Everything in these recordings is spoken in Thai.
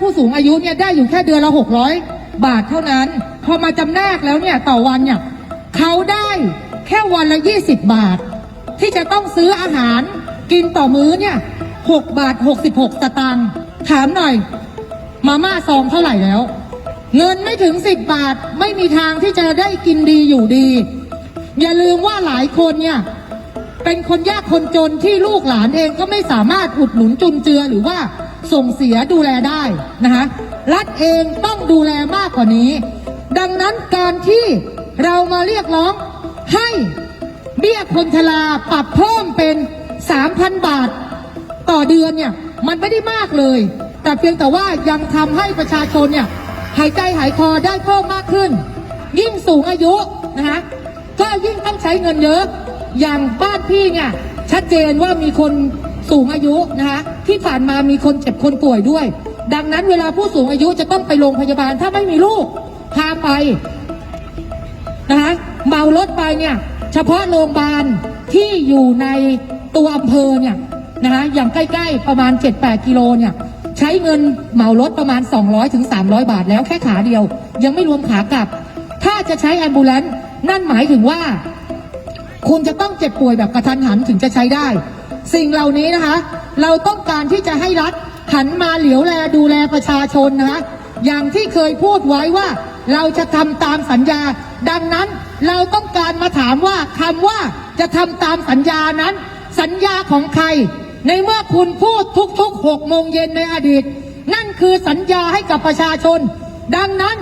ผู้สูงอายุเนี่ยได้อยู่แค่เดือนละ600บาทเท่านั้น พอมาจำแนกแล้วเนี่ยต่อวันเนี่ยเขาได้แค่วันละ20บาท ที่จะต้องซื้ออาหารกินต่อมื้อเนี่ย6บาท66สตางค์ถามหน่อย มาม่าซองเท่าไหร่แล้ว เงินไม่ถึง10บาทไม่มีทางที่จะได้กินดีอยู่ดี อย่าลืมว่าหลายคนเนี่ยเป็นคนยากคนจนที่ลูกหลานเองก็ไม่สามารถอุดหนุนจุนเจือหรือว่า ส่งเสียดูแลได้นะคะรัฐเองต้องดูแลมากกว่านี้ ดังนั้นการที่เรามาเรียกร้องให้เบี้ยคนชราปรับเพิ่มเป็น 3,000 บาท ต่อเดือนเนี่ยมันไม่ได้มากเลย แต่เพียงแต่ว่ายังทำให้ประชาชนเนี่ยหายใจหายคอได้เพิ่มมากขึ้น ยิ่งสูงอายุนะคะก็ยิ่งต้องใช้เงินเยอะ อย่างบ้านพี่เนี่ยชัดเจนว่ามีคน สูงอายุนะคะที่ผ่านมามีคนเจ็บคนป่วยด้วย ดังนั้นเวลาผู้สูงอายุจะต้องไปโรงพยาบาลถ้าไม่มีลูกพาไปนะคะเมารถไปเนี่ยเฉพาะโรงพยาบาลที่อยู่ในตัวอำเภอเนี่ยนะคะอย่างใกล้ๆประมาณ 7-8 กิโลเนี่ยใช้เงินเหมารถประมาณ 200ถึง300 บาทแล้วแค่ขาเดียว ยังไม่รวมขากลับ ถ้าจะใช้แอมบูเลนนั่นหมายถึงว่า คุณจะต้องเจ็บป่วยแบบกระทันหันถึงจะใช้ได้ สิ่งเหล่านี้นะคะ เราต้องการที่จะให้รัฐหันมาเหลียวแลดูแลประชาชนนะคะอย่างที่เคยพูดไว้ว่าเราจะทำตามสัญญา ดังนั้นเราต้องการมาถามว่าคำว่าจะทำตามสัญญานั้น สัญญาของใคร ในเมื่อคุณพูดทุกๆหกโมงเย็นในอดีต นั่นคือสัญญาให้กับประชาชน ดังนั้น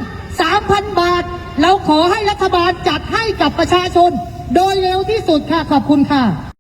3,000 บาท เราขอให้รัฐบาลจัดให้กับประชาชน โดยเร็วที่สุดค่ะขอบคุณค่ะ